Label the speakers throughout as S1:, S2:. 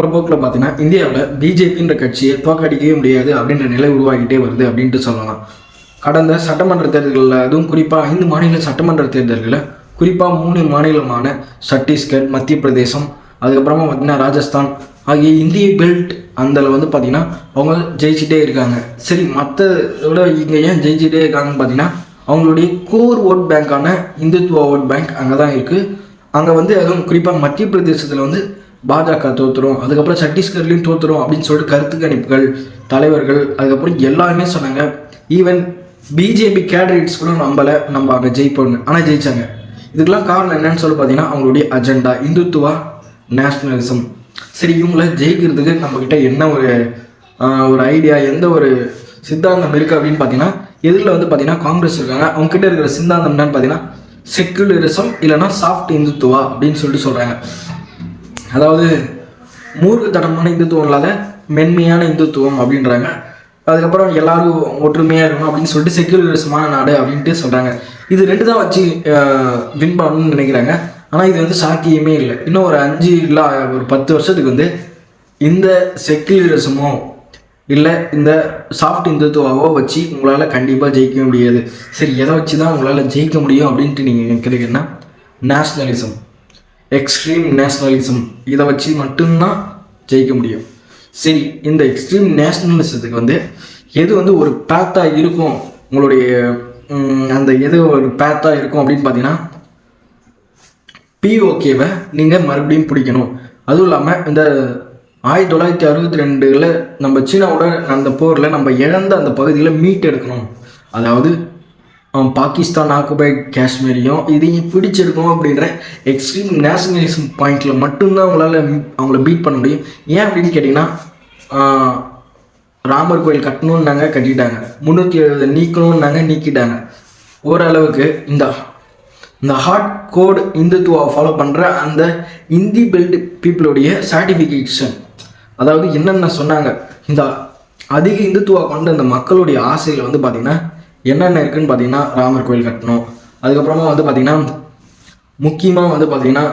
S1: ஒரு பார்த்தீங்கன்னா இந்தியாவில் பிஜேபின்ற கட்சியை தோக்கடிக்கவே முடியாது அப்படின்ற நிலை உருவாகிட்டே வருது அப்படின்ட்டு சொல்லலாம். கடந்த சட்டமன்ற தேர்தல்களில் அதுவும் குறிப்பாக ஐந்து மாநில சட்டமன்ற தேர்தல்களில் குறிப்பாக மூணு மாநிலமான சத்தீஸ்கர் மத்திய பிரதேசம் அதுக்கப்புறமா பார்த்தீங்கன்னா ராஜஸ்தான் ஆகிய இந்திய பெல்ட் அதில் வந்து பார்த்திங்கன்னா அவங்க ஜெயிச்சிட்டே இருக்காங்க. சரி மற்ற விட இங்கே ஏன் ஜெயிச்சிட்டே இருக்காங்கன்னு பார்த்தீங்கன்னா அவங்களுடைய கோர் ஓட் பேங்க்கான இந்துத்துவா ஓட் பேங்க் அங்கே தான் இருக்குது அங்கே வந்து அதுவும் குறிப்பாக மத்திய பிரதேசத்தில் வந்து பாஜக தோத்துரும் அதுக்கப்புறம் சத்தீஸ்கர்லேயும் தோத்துரும் அப்படின்னு சொல்லிட்டு கருத்து கணிப்புகள் தலைவர்கள் அதுக்கப்புறம் எல்லாருமே சொன்னாங்க. ஈவன் பிஜேபி கேண்டிடேட்ஸ் கூட நம்பலை நம்ம அங்கே ஜெயிப்போம்னு. ஆனால் ஜெயிச்சாங்க. இதுக்கெல்லாம் காரணம் என்னன்னு சொல்லி பார்த்தீங்கன்னா அவங்களுடைய அஜெண்டா இந்துத்துவா நேஷ்னலிசம் சரி இவங்கள ஜெயிக்கிறதுக்கு நம்மக்கிட்ட என்ன ஒரு ஒரு ஐடியா எந்த ஒரு சித்தாந்தம் இருக்குது அப்படின்னு பார்த்தீங்கன்னா எதிரில் வந்து பார்த்தீங்கன்னா காங்கிரஸ் இருக்காங்க. அவங்க கிட்ட இருக்கிற சித்தாந்தம் என்னன்னு பார்த்தீங்கன்னா செக்குலரிசம் இல்லைன்னா சாஃப்ட் இந்துத்துவா அப்படின்னு சொல்லிட்டு சொல்கிறாங்க அதாவது மூர்க்கத்தனமான இந்துத்துவம் இல்லாத மென்மையான இந்துத்துவம் அப்படின்றாங்க. அதுக்கப்புறம் எல்லாரும் ஒற்றுமையாக இருக்கணும் அப்படின்னு சொல்லிட்டு செக்யூலரிசமான நாடு அப்படின்ட்டு சொல்கிறாங்க இது ரெண்டு தான் வச்சு வின் பண்ணணும்னு நினைக்கிறாங்க. ஆனால் இது வந்து சாத்தியமே இல்லை. இன்னும் ஒரு அஞ்சு இல்லை ஒரு பத்து வருஷத்துக்கு வந்து இந்த செக்யூலரிசமோ இல்லை இந்த சாஃப்ட் இந்துத்துவாவோ வச்சு உங்களால் கண்டிப்பாக ஜெயிக்க முடியாது. சரி எதை வச்சு தான் உங்களால் ஜெயிக்க முடியும் அப்படின்ட்டு நீங்கள் நினைக்கிறீங்கன்னா நேஷ்னலிசம் எக்ஸ்ட்ரீம் நேஷ்னலிசம் இதை வச்சு மட்டும்தான் ஜெயிக்க முடியும். சரி இந்த எக்ஸ்ட்ரீம் நேஷ்னலிசத்துக்கு வந்து எது வந்து ஒரு பேத்தாக இருக்கும்? உங்களுடைய அந்த எது ஒரு பேத்தாக இருக்கும் அப்படின்னு பார்த்தீங்கன்னா பிஓகேவை நீங்கள் மறுபடியும் பிடிக்கணும். அதுவும் இல்லாமல் இந்த ஆயிரத்தி தொள்ளாயிரத்தி அறுபத்தி ரெண்டில் நம்ம சீனாவோட அந்த போரில் நம்ம இழந்த அந்த பகுதியில் மீட் எடுக்கணும் அதாவது பாகிஸ்தான் ஆக்குபைட் காஷ்மீரையும் இதையும் பிடிச்செடுக்கணும் அப்படின்ற எக்ஸ்ட்ரீம் நேஷனலிசம் பாயிண்டில் மட்டும்தான் அவங்களால அவங்கள பீட் பண்ண முடியும். ஏன் அப்படின்னு கேட்டிங்கன்னா ராமர் கோயில் கட்டணும்னாங்க கட்டிட்டாங்க. முந்நூற்றி எழுபது நீக்கணும்னாங்க நீக்கிட்டாங்க. ஓரளவுக்கு இந்த இந்த ஹார்ட் கோட் இந்துத்துவா ஃபாலோ பண்ணுற அந்த இந்தி பெல்ட் பீப்புளுடைய சர்டிஃபிகேஷன் அதாவது என்னென்ன சொன்னாங்க? இந்த அதிக இந்துத்துவா கொண்ட இந்த மக்களுடைய ஆசையில் வந்து பார்த்திங்கன்னா என்னென்ன இருக்குன்னு பார்த்தீங்கன்னா ராமர் கோயில் கட்டணும். அதுக்கப்புறமா வந்து பார்த்திங்கன்னா முக்கியமாக வந்து பார்த்தீங்கன்னா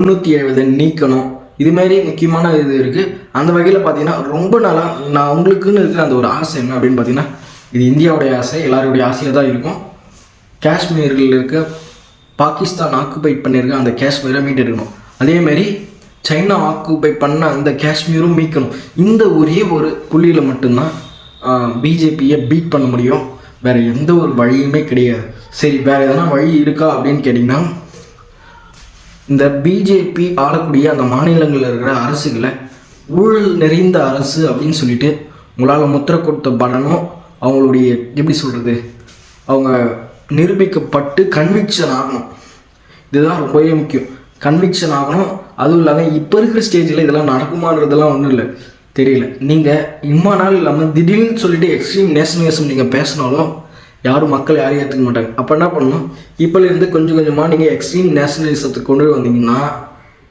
S1: முந்நூற்றி எழுபது நீக்கணும். இதுமாரி முக்கியமான இது இருக்குது அந்த வகையில் பார்த்தீங்கன்னா ரொம்ப நாளாக நான் உங்களுக்குன்னு இருக்கிற அந்த ஒரு ஆசை என்ன அப்படின்னு பார்த்தீங்கன்னா இது இந்தியாவுடைய ஆசை எல்லாருடைய ஆசையாக தான் இருக்கும். காஷ்மீரில் இருக்க பாகிஸ்தான் ஆக்குபைட் பண்ணியிருக்க அந்த காஷ்மீரை மீட்டெடுக்கணும். அதேமாரி சைனா ஆக்குபை பண்ண அந்த காஷ்மீரும் மீட்கணும். இந்த ஒரே ஒரு புள்ளியில் மட்டும்தான் பிஜேபியை பீட் பண்ண முடியும். வேறு எந்த ஒரு வழியுமே கிடையாது. சரி வேறு எதனா வழி இருக்கா அப்படின்னு கேட்டிங்கன்னா இந்த பிஜேபி ஆளக்கூடிய அந்த மாநிலங்களில் இருக்கிற அரசுகளை ஊழல் நிறைந்த அரசு அப்படின்னு சொல்லிட்டு உங்களால் முத்திரை கொடுத்த பலனும் அவங்களுடைய எப்படி சொல்கிறது அவங்க நிரூபிக்கப்பட்டு கன்விக்ஷன் ஆகணும். இதுதான் ரொம்பவே முக்கியம். கன்விக்ஷன் ஆகணும். அதுவும் இல்லாமல் இப்போ இருக்கிற ஸ்டேஜில் இதெல்லாம் நடக்குமான்றதெல்லாம் ஒன்றும் இல்லை. தெரியல. நீங்கள் இம்மா நாள் இல்லாமல் திடீர்னு சொல்லிட்டு எக்ஸ்ட்ரீம் நேஷனலிசம் நீங்கள் பேசினாலும் யாரும் மக்கள் யாரையும் ஏற்றுக்க மாட்டாங்க. அப்போ என்ன பண்ணணும்? இப்போலேருந்து கொஞ்சம் கொஞ்சமாக நீங்கள் எக்ஸ்ட்ரீம் நேஷனலிசத்தை கொண்டு வந்தீங்கன்னா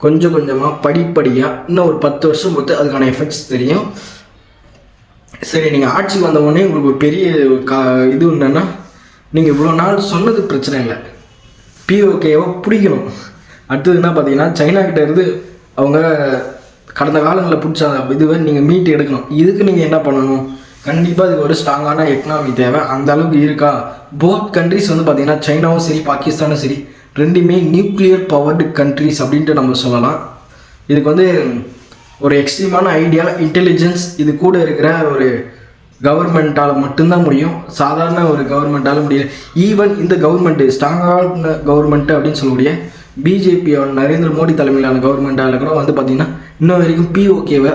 S1: கொஞ்சம் கொஞ்சமாக படிப்படியாக இன்னும் ஒரு பத்து வருஷம் பொறுத்து அதுக்கான எஃபெக்ட்ஸ் தெரியும். சரி நீங்கள் ஆட்சிக்கு வந்த உடனே உங்களுக்கு ஒரு பெரிய கா இது என்னென்னா நீங்கள் இவ்வளோ நாள் சொன்னது பிரச்சனை இல்லை. பிஓகேவை பிடிக்கணும். அடுத்தது என்ன பார்த்தீங்கன்னா சைனா இருந்து அவங்க கடந்த காலங்களில் பிடிச்ச அந்த இதுவை நீங்கள் மீட்டு எடுக்கணும். இதுக்கு நீங்கள் என்ன பண்ணணும்? கண்டிப்பாக இதுக்கு ஒரு ஸ்ட்ராங்கான எக்கனாமி தேவை. அந்த அளவுக்கு இருக்கா? போத் கண்ட்ரிஸ் வந்து பார்த்தீங்கன்னா சைனாவும் சரி பாகிஸ்தானும் சரி ரெண்டுமே நியூக்ளியர் பவர்டு கண்ட்ரிஸ் அப்படின்ட்டு நம்ம சொல்லலாம். இதுக்கு வந்து ஒரு எக்ஸ்ட்ரீமான ஐடியா இன்டெலிஜென்ஸ் இது கூட இருக்கிற ஒரு கவர்மெண்ட்டால் மட்டும்தான் முடியும். சாதாரண ஒரு கவர்மெண்ட்டால் முடியாது ஈவன் இந்த கவர்மெண்ட்டு ஸ்ட்ராங்கான கவர்மெண்ட்டு அப்படின்னு சொல்லக்கூடிய பிஜேபியோட நரேந்திர மோடி தலைமையிலான கவர்மெண்ட்டால் கூட வந்து பார்த்திங்கன்னா இன்ன வரைக்கும் பிஓகேவை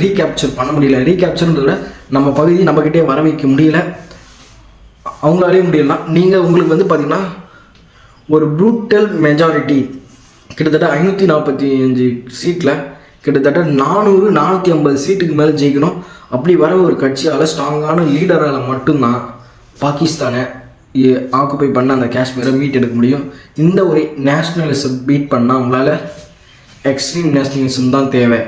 S1: ரீகேப்சர் பண்ண முடியல. ரீகேப்சர்ன்றத நம்ம பகுதி நம்மக்கிட்டே வர வைக்க முடியல. அவங்களாலே முடியலாம் நீங்கள் உங்களுக்கு வந்து பார்த்திங்கன்னா ஒரு ப்ரூட்டல் மெஜாரிட்டி கிட்டத்தட்ட ஐநூற்றி நாற்பத்தி அஞ்சு சீட்டில் கிட்டத்தட்ட நானூறு நானூற்றி ஐம்பது சீட்டுக்கு மேலே ஜெயிக்கணும். அப்படி வர ஒரு கட்சியால் ஸ்ட்ராங்கான லீடரால் மட்டும்தான் பாகிஸ்தானை ஆக்குப்பை பண்ண அந்த காஷ்மீரை மீட் எடுக்க முடியும். இந்த ஒரு நேஷ்னலிசம் பீட் பண்ணால் உங்களால் எக்ஸ்ட்ரீம் நேஷ்னலிசம் தான் தேவை.